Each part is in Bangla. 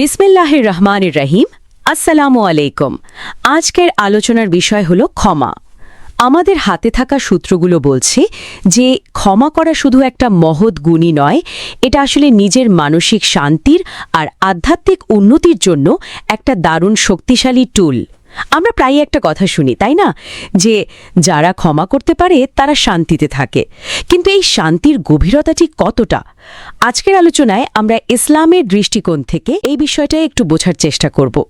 বিসমিল্লাহির রহমান রহিম। আসসালামু আলাইকুম। আজকের আলোচনার বিষয় হল ক্ষমা। আমাদের হাতে থাকা সূত্রগুলো বলছে যে ক্ষমা করা শুধু একটা মহৎ গুণই নয়, এটা আসলে নিজের মানসিক শান্তির আর আধ্যাত্মিক উন্নতির জন্য একটা দারুণ শক্তিশালী টুল আমরা প্রায় একটা কথা শুনি, তাই না? যে যারা ক্ষমা করতে পারে, তারা শান্তিতে থাকে। কিন্তু এই শান্তির গভীরতা ঠিক কতটা? আজকের আলোচনায় আমরা ইসলামের দৃষ্টিকোণ থেকে এই বিষয়টা একটু বোঝার চেষ্টা করব।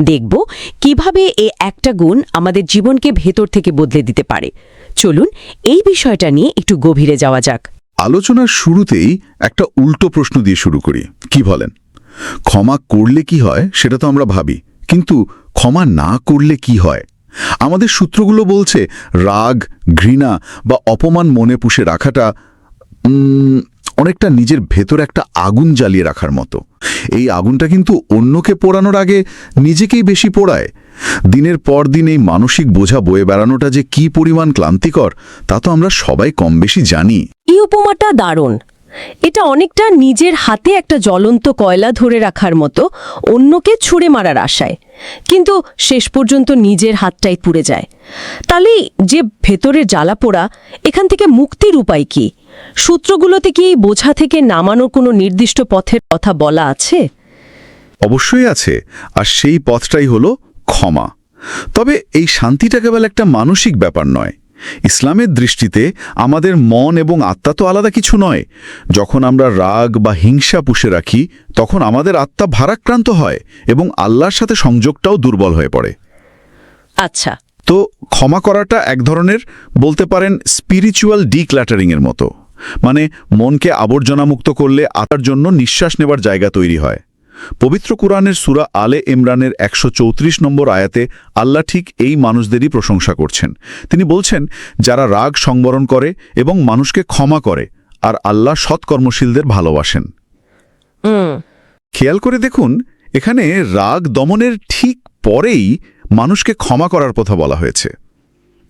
দেখব কীভাবে এই একটা গুণ আমাদের জীবনকে ভেতর থেকে বদলে দিতে পারে। চলুন এই বিষয়টা নিয়ে একটু গভীরে যাওয়া যাক। আলোচনার শুরুতেই একটা উল্টো প্রশ্ন দিয়ে শুরু করি। কি বলেন? ক্ষমা করলে কি হয়, সেটা তো আমরা ভাবি। কিন্তু ক্ষমা না করলে কি হয়? আমাদের সূত্রগুলো বলছে, রাগ, ঘৃণা বা অপমান মনে পুষে রাখাটা অনেকটা নিজের ভেতর একটা আগুন জ্বালিয়ে রাখার মতো। এই আগুনটা কিন্তু অন্যকে পোড়ানোর আগে নিজেকেই বেশি পোড়ায়। দিনের পর দিন এই মানসিক বোঝা বয়ে বেড়ানোটা যে কি পরিমাণ ক্লান্তিকর, তা তো আমরা সবাই কম বেশি জানি। এই উপমাটা দারুণ। এটা অনেকটা নিজের হাতে একটা জ্বলন্ত কয়লা ধরে রাখার মতো, অন্যকে ছুঁড়ে মারার আশায়। কিন্তু শেষ পর্যন্ত নিজের হাতটাই পুড়ে যায়। তাহলে যে ভেতরের জ্বালা পোড়া এখান থেকে মুক্তির উপায় কি? সূত্রগুলোতে কি বোঝা থেকে নামানোর কোনো নির্দিষ্ট পথের কথা বলা আছে? অবশ্যই আছে, আর সেই পথটাই হলো ক্ষমা। তবে এই শান্তিটা কেবল একটা মানসিক ব্যাপার নয়। ইসলামের দৃষ্টিতে আমাদের মন এবং আত্মা তো আলাদা কিছু নয়। যখন আমরা রাগ বা হিংসা পুষে রাখি তখন আমাদের আত্মা ভারাক্রান্ত হয় এবং আল্লাহর সাথে সংযোগটাও দুর্বল হয়ে পড়ে। আচ্ছা। তো ক্ষমা করাটা এক ধরনের বলতে পারেন স্পিরিচুয়াল ডিক্ল্যাটারিংয়ের মতো। মানে মনকে আবর্জনামুক্ত করলে আতার জন্য নিঃশ্বাস নেবার জায়গা তৈরি হয়। পবিত্র কুরআনের সুরা আলে ইমরানের একশ চৌত্রিশ নম্বর আয়াতে আল্লাহ ঠিক এই মানুষদেরই প্রশংসা করছেন। তিনি বলছেন যারা রাগ সংবরণ করে এবং মানুষকে ক্ষমা করে আর আল্লাহ সৎকর্মশীলদের ভালোবাসেন। খেয়াল করে দেখুন এখানে রাগ দমনের ঠিক পরেই মানুষকে ক্ষমা করার কথা বলা হয়েছে।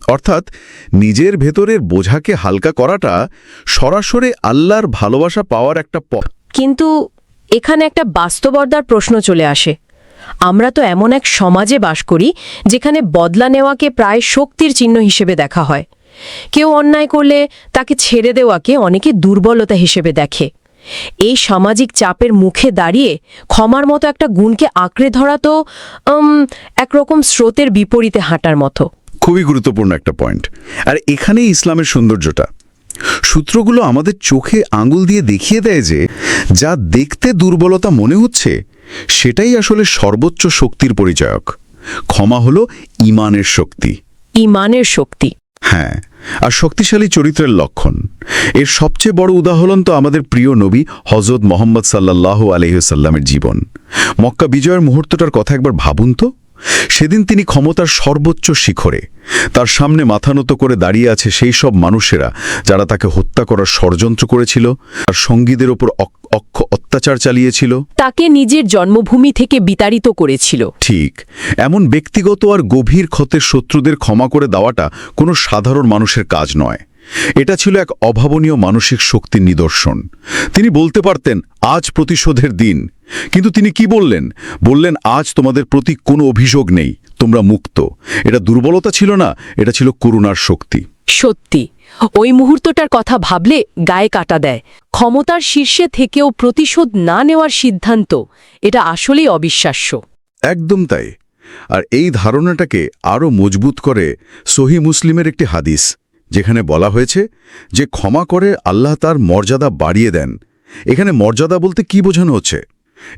অর্থাৎ নিজের ভেতরের বোঝাকে হালকা করাটা সরাসরি আল্লাহর ভালোবাসা পাওয়ার একটা পথ কিন্তু এখানে একটা বাস্তবতার প্রশ্ন চলে আসে। আমরা তো এমন এক সমাজে বাস করি, যেখানে বদলা নেওয়াকে প্রায় শক্তির চিহ্ন হিসেবে দেখা হয়। কেউ অন্যায় করলে তাকে ছেড়ে দেওয়াকে অনেকে দুর্বলতা হিসেবে দেখে। এই সামাজিক চাপের মুখে দাঁড়িয়ে ক্ষমার মতো একটা গুণকে আঁকড়ে ধরা তো একরকম স্রোতের বিপরীতে হাঁটার মতো। খুবই গুরুত্বপূর্ণ একটা পয়েন্ট। আর এখানেই ইসলামের সৌন্দর্যটা। সূত্রগুলো আমাদের চোখে আঙুল দিয়ে দেখিয়ে দেয় যে যা দেখতে দুর্বলতা মনে হচ্ছে সেটাই আসলে সর্বোচ্চ শক্তির পরিচয়ক। ক্ষমা হলো ইমানের শক্তি। ইমানের শক্তি। হ্যাঁ আর শক্তিশালী চরিত্রের লক্ষণ। এর সবচেয়ে বড় উদাহরণ তো আমাদের প্রিয় নবী হজরত মোহাম্মদ সাল্লাহ আলহিহসাল্লামের জীবন। মক্কা বিজয়ের মুহূর্তটার কথা একবার ভাবুন তো। সেদিন তিনি ক্ষমতার সর্বোচ্চ শিখরে। তার সামনে মাথা নত করে দাঁড়িয়ে আছে সেই সব মানুষেরা যারা তাকে হত্যা করার ষড়যন্ত্র করেছিল আর সঙ্গীদের ওপর অক্ষ অত্যাচার চালিয়েছিল। তাকে নিজের জন্মভূমি থেকে বিতাড়িত করেছিল। ঠিক এমন ব্যক্তিগত আর গভীর ক্ষতের শত্রুদের ক্ষমা করে দেওয়াটা কোনো সাধারণ মানুষের কাজ নয়। এটা ছিল এক অভাবনীয় মানসিক শক্তির নিদর্শন। তিনি বলতে পারতেন আজ প্রতিশোধের দিন। কিন্তু তিনি কি বললেন? বললেন আজ তোমাদের প্রতি কোনো অভিযোগ নেই তোমরা মুক্ত। এটা দুর্বলতা ছিল না এটা ছিল করুণার শক্তি। সত্যি ওই মুহূর্তটার কথা ভাবলে গায়ে কাটা দেয়। ক্ষমতার শীর্ষে থেকেও প্রতিশোধ না নেওয়ার সিদ্ধান্ত এটা আসলেই অবিশ্বাস্য। একদম তাই। আর এই ধারণাটাকে আরও মজবুত করে সহি মুসলিমের একটি হাদিস। যেখানে বলা হয়েছে যে ক্ষমা করে আল্লাহ তার মর্যাদা বাড়িয়ে দেন। এখানে মর্যাদা বলতে কি বোঝানো হচ্ছে?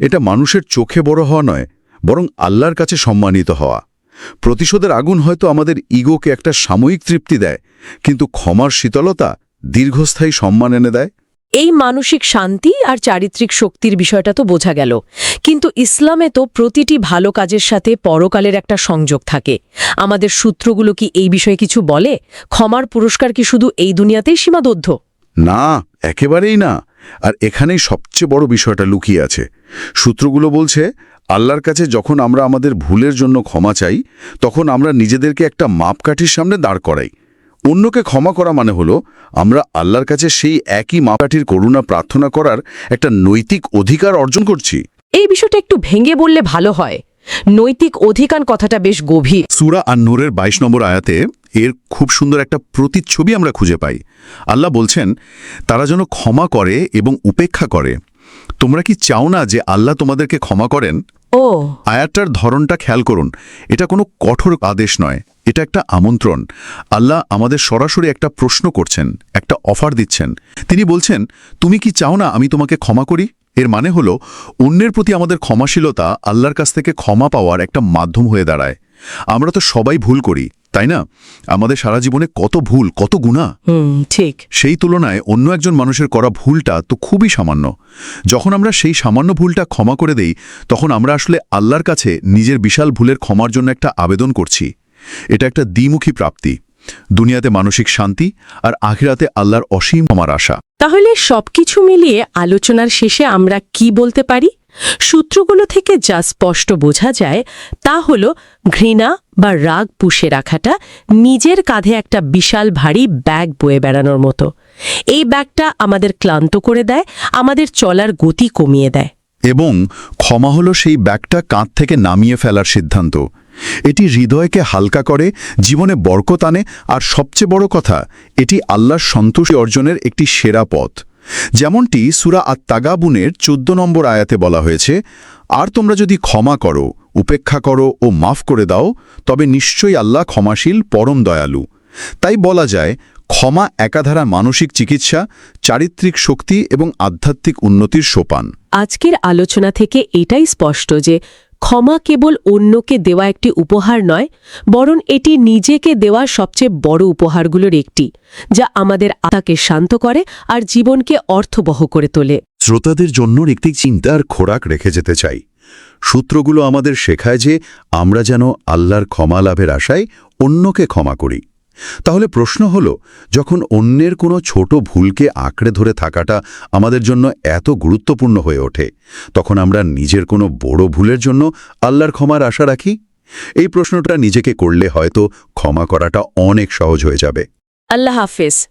এটা মানুষের চোখে বড় হওয়া নয়, বরং আল্লাহর কাছে সম্মানিত হওয়া। প্রতিশোধের আগুন হয়তো আমাদের ইগোকে একটা সাময়িক তৃপ্তি দেয়, কিন্তু ক্ষমার শীতলতা দীর্ঘস্থায়ী সম্মান এনে দেয়। এই মানসিক শান্তি আর চারিত্রিক শক্তির বিষয়টা তো বোঝা গেল। কিন্তু ইসলামে তো প্রতিটি ভালো কাজের সাথে পরকালের একটা সংযোগ থাকে। আমাদের সূত্রগুলো কি এই বিষয়ে কিছু বলে? ক্ষমার পুরস্কার কি শুধু এই দুনিয়াতেই সীমাবদ্ধ? না, একেবারেই না। আর এখানেই সবচেয়ে বড় বিষয়টা লুকিয়ে আছে। সূত্রগুলো বলছে, আল্লাহর কাছে যখন আমরা আমাদের ভুলের জন্য ক্ষমা চাই, তখন আমরা নিজেদেরকে একটা মাপকাঠির সামনে দাঁড় করাই। অন্যকে ক্ষমা করা মানে হলো আমরা আল্লাহর কাছে সেই একই মাপকাঠির করুণা প্রার্থনা করার একটা নৈতিক অধিকার অর্জন করছি। এই বিষয়টা একটু ভেঙে বললে ভালো হয়। নৈতিক অধিকার কথাটা বেশ গভীর। সুরা আর নূরের ২২ নম্বর আয়াতে এর খুব সুন্দর একটা প্রতিচ্ছবি আমরা খুঁজে পাই। আল্লাহ বলছেন তারা যেন ক্ষমা করে এবং উপেক্ষা করে। তোমরা কি চাও না যে আল্লাহ তোমাদেরকে ক্ষমা করেন? ও। আয়াতটার ধরনটা খেয়াল করুন। এটা কোনো কঠোর আদেশ নয়। এটা একটা আমন্ত্রণ। আল্লাহ আমাদের সরাসরি একটা প্রশ্ন করছেন, একটা অফার দিচ্ছেন। তিনি বলছেন, তুমি কি চাও না আমি তোমাকে ক্ষমা করি? এর মানে হলো, অন্যের প্রতি আমাদের ক্ষমাশীলতা আল্লাহর কাছ থেকে ক্ষমা পাওয়ার একটা মাধ্যম হয়ে দাঁড়ায়। আমরা তো সবাই ভুল করি। তাই না? আমাদের সারা জীবনে কত ভুল কত গুণা। ঠিক। সেই তুলনায় অন্য একজন মানুষের করা ভুলটা তো খুবই সামান্য। যখন আমরা সেই সামান্য ভুলটা ক্ষমা করে দেই তখন আমরা আসলে আল্লাহর কাছে নিজের বিশাল ভুলের ক্ষমার জন্য একটা আবেদন করছি। এটা একটা দ্বিমুখী প্রাপ্তি। দুনিয়াতে মানসিক শান্তি আর আখিরাতে আল্লাহর অসীম আমার আশা। তাহলে সবকিছু মিলিয়ে আলোচনার শেষে আমরা কি বলতে পারি? সূত্রগুলো থেকে যা স্পষ্ট বোঝা যায় তা হল ঘৃণা বা রাগ পুষে রাখাটা নিজের কাঁধে একটা বিশাল ভারী ব্যাগ বয়ে বেড়ানোর মতো। এই ব্যাগটা আমাদের ক্লান্ত করে দেয়, আমাদের চলার গতি কমিয়ে দেয়। এবং ক্ষমা হলো সেই ব্যাগটা কাঁধ থেকে নামিয়ে ফেলার সিদ্ধান্ত। এটি হৃদয়কে হালকা করে, জীবনে বরকত আনে, আর সবচেয়ে বড় কথা, এটি আল্লাহর সন্তুষ্টি অর্জনের একটি সেরা পথ। যেমনটি সুরা আত তাগাবুনের চোদ্দ নম্বর আয়াতে বলা হয়েছে, আর তোমরা যদি ক্ষমা করো, উপেক্ষা করো ও মাফ করে দাও, তবে নিশ্চয়ই আল্লাহ ক্ষমাশীল, পরম দয়ালু। তাই বলা যায়, ক্ষমা একাধারা মানসিক চিকিৎসা, চারিত্রিক শক্তি এবং আধ্যাত্মিক উন্নতির সোপান। আজকের আলোচনা থেকে এটাই স্পষ্ট যে ক্ষমা কেবল অন্যকে দেওয়া একটি উপহার নয়, বরং এটি নিজেকে দেওয়া সবচেয়ে বড় উপহারগুলোর একটি, যা আমাদের আতাকে শান্ত করে আর জীবনকে অর্থবহ করে তোলে। শ্রোতাদের জন্য একটি চিন্তার খোরাক রেখে যেতে চাই। সূত্রগুলো আমাদের শেখায় যে আমরা যেন আল্লাহর ক্ষমা লাভের আশায় অন্যকে ক্ষমা করি। তাহলে প্রশ্ন হল, যখন অন্যের কোনো ছোট ভুলকে আঁকড়ে ধরে থাকাটা আমাদের জন্য এত গুরুত্বপূর্ণ হয়ে ওঠে, তখন আমরা নিজের কোনো বড় ভুলের জন্য আল্লাহর ক্ষমার আশা রাখি? এই প্রশ্নটা নিজেকে করলে হয়তো ক্ষমা করাটা অনেক সহজ হয়ে যাবে। আল্লাহ হাফেজ।